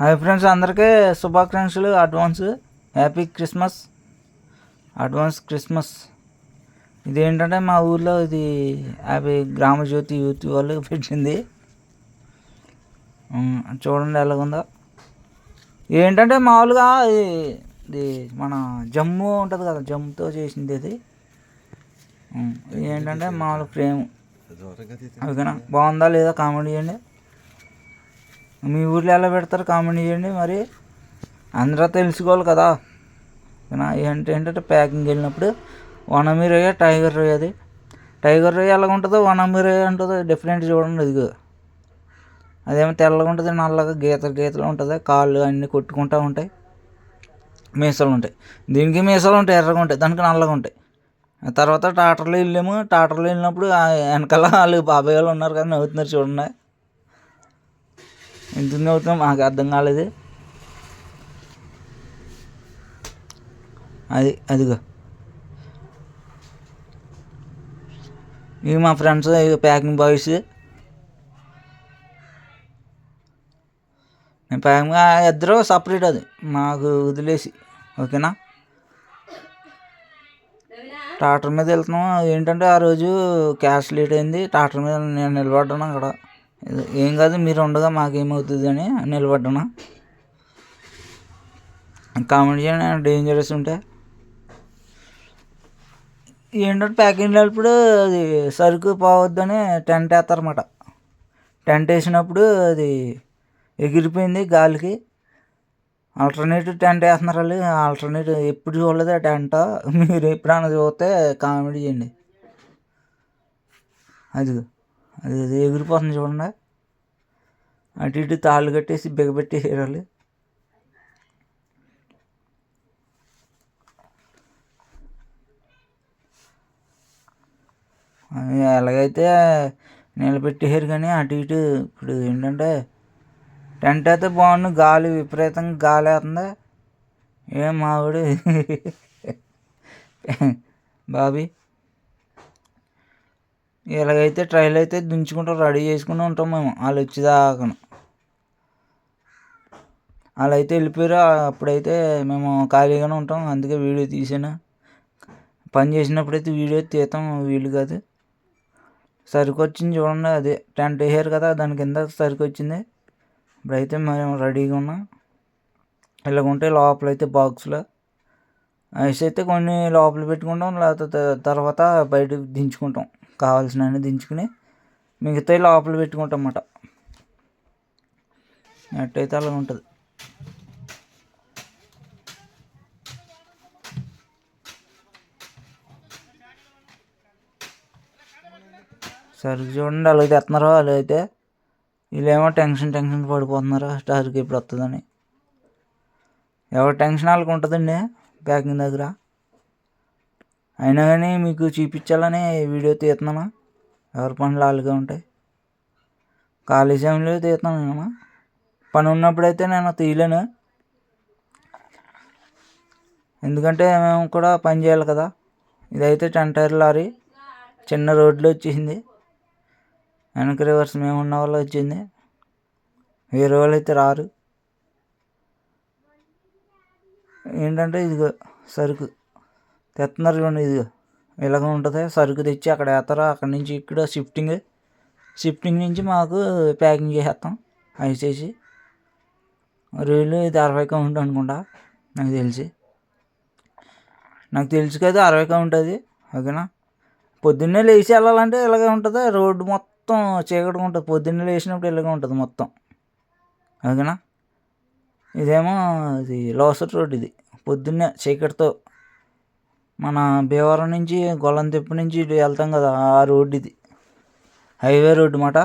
Hi friends అందరికీ శుభాకాంక్షలు. Advance happy Christmas advance Christmas ఇది ఏంటంటే మా ఊర్లో ఇది హ్యాపీ గ్రామ జ్యోతి యూత్ వాళ్ళు పెట్టింది. చూడండి ఎలాగుందో. ఏంటంటే మామూలుగా ఇది ఇది మన జమ్ము ఉంటుంది కదా జమ్ముతో చేసింది ఇది. ఏంటంటే మామూలు ఫ్రేమ్. ఓకేనా బాగుందా లేదా కామెంట్ చేయండి. మీ ఊర్లో ఎలా పెడతారు కామెంట్ చేయండి. మరి అందరూ తెలుసుకోవాలి కదా. ఓకేనా ఏంటంటే ప్యాకింగ్ వెళ్ళినప్పుడు వనమి రొయ్య టైగర్ రొయ్య అది. టైగర్ రొయ్య ఎలా ఉంటుందో వనమి రొయ్య ఉంటుందో డిఫరెంట్ చూడండి ఇదిగో. అదేమో తెల్లగా ఉంటుంది నల్లగా గీతలు గీతలు ఉంటుంది కాళ్ళు అన్నీ కొట్టుకుంటూ ఉంటాయి. మీసాలు ఉంటాయి. దీనికి మీసాలు ఉంటాయి ఎర్రగా ఉంటాయి దానికి నల్లగా ఉంటాయి. తర్వాత టాటర్లో వెళ్ళాము. టాటర్లో వెళ్ళినప్పుడు వెనకాల వాళ్ళు బాబాయ్ వాళ్ళు ఉన్నారు కానీ నవ్వుతున్నారు చూడండి. ఎందుకు అవుతున్నాం మాకు అర్థం కాలేదు అది అదిగో ఇవి మా ఫ్రెండ్స్ ప్యాకింగ్ బాయ్స్ నేను ప్యాకింగ్ ఇద్దరు సపరేట్ అది మాకు వదిలేసి ఓకేనా ట్రాక్టర్ మీద వెళ్తున్నాం ఏంటంటే ఆ రోజు క్యాష్ లేట్ అయింది ట్రాక్టర్ మీద నేను నిలబడ్డాను అక్కడ ఏం కాదు మీరు ఉండగా మాకేమవుతుంది అని నిలబడ్డాను. కామెంట్ చేయండి డేంజరస్ ఉంటే. ఏంటంటే ప్యాకింగ్ వెళ్ళినప్పుడు అది సరుకు పోవద్దని టెంట్ వేస్తారన్నమాట. టెంట్ వేసినప్పుడు అది ఎగిరిపోయింది గాలికి. ఆల్టర్నేటివ్ టెంట్ వేస్తున్నారు వాళ్ళు. ఆల్టర్నేటివ్ ఎప్పుడు చూడలేదు ఆ టెంట్ మీరు ఎప్పుడైనా చూస్తే కామెడీ చేయండి. అది అది అది ఎగిరిపోతుంది చూడండి. అటు ఇటు తాళ్ళు కట్టేసి బిగబెట్టేసారు వాళ్ళు ఎలాగైతే నిలబెట్టేసారు కానీ అటు ఇటు ఇప్పుడు ఏంటంటే టెంట్ అయితే బాగుంది గాలి విపరీతంగా గాలి వేస్తుందా. ఏం మావిడు? బాబీ ఇలాగైతే ట్రైల్ అయితే దించుకుంటాం రెడీ చేసుకుని ఉంటాం మేము. వాళ్ళు వచ్చేదాకా. వాళ్ళు అయితే వెళ్ళిపోయారు. అప్పుడైతే మేము ఖాళీగానే ఉంటాం. అందుకే వీడియో తీసాను. పని చేసినప్పుడైతే వీడియో తీస్తాం వీలు కాదు. సరికొచ్చింది వచ్చింది చూడండి. అదే టెంట్ వేసారు కదా. దాని కింద సరికొచ్చింది. వచ్చింది ఇప్పుడైతే మేము రెడీగా ఉన్నాం. ఇలాగుంటే లోపల అయితే బాక్స్లో. ఐస్ అయితే కొన్ని లోపల పెట్టుకుంటాం. లేకపోతే తర్వాత బయట దించుకుంటాం. కావాల్సినవి దించుకుని మిగతాయి లోపల పెట్టుకుంటాం అన్నమాట ఎట్టయితే అలా ఉంటుంది. సరుకు చూడండి అలాగే తెస్తున్నారు వాళ్ళు అయితే వీళ్ళేమో టెన్షన్ టెన్షన్ పడిపోతున్నారు స్టార్కి ఇప్పుడు వస్తుందని ఎవరి టెన్షన్ వాళ్ళకి ఉంటుందండి ప్యాకింగ్ దగ్గర? అయినా కానీ మీకు చూపించాలని వీడియో తీస్తున్నాను ఎవరి పనులు వాళ్ళుగా ఉంటాయి? ఖాళీ సమయంలో తీస్తున్నాను పని ఉన్నప్పుడైతే నేను తీయలేను. ఎందుకంటే మేము కూడా పని చేయాలి కదా. ఇదైతే టెంటైర్ లారీ. చిన్న రోడ్లో వచ్చేసింది. వెనక రివర్స్ మేము ఉన్న వాళ్ళు వచ్చింది. వేరే వాళ్ళు అయితే రారు. ఏంటంటే ఇదిగో సరుకు. తెస్తున్నారు చూడండి ఇదిగో ఇలాగ ఉంటుంది. సరుకు తెచ్చి అక్కడ వేస్తారు అక్కడ నుంచి ఇక్కడ షిఫ్టింగ్ షిఫ్టింగ్ నుంచి మాకు ప్యాకింగ్ చేసేస్తాం అవి చేసి రీలు ఇది అరవై కౌంట్ అనుకుంటా. నాకు తెలిసి. నాకు తెలుసు కదా అరవై కౌంట్ అది. ఓకేనా? పొద్దున్నే లేచి వెళ్ళాలంటే ఇలాగే ఉంటుంది. రోడ్డు మొత్తం చీకటిగా ఉంటుంది. పొద్దున్నే లేచినప్పుడు ఇలాగే ఉంటుంది మొత్తం. ఓకేనా? ఇదేమో ఇది లోసర్ రోడ్ ఇది. పొద్దున్నే చీకటితో మన భీమవరం నుంచి గొల్లంతెప్పు నుంచి ఇటు వెళ్తాం కదా ఆ రోడ్డు ఇది హైవే రోడ్డు మాట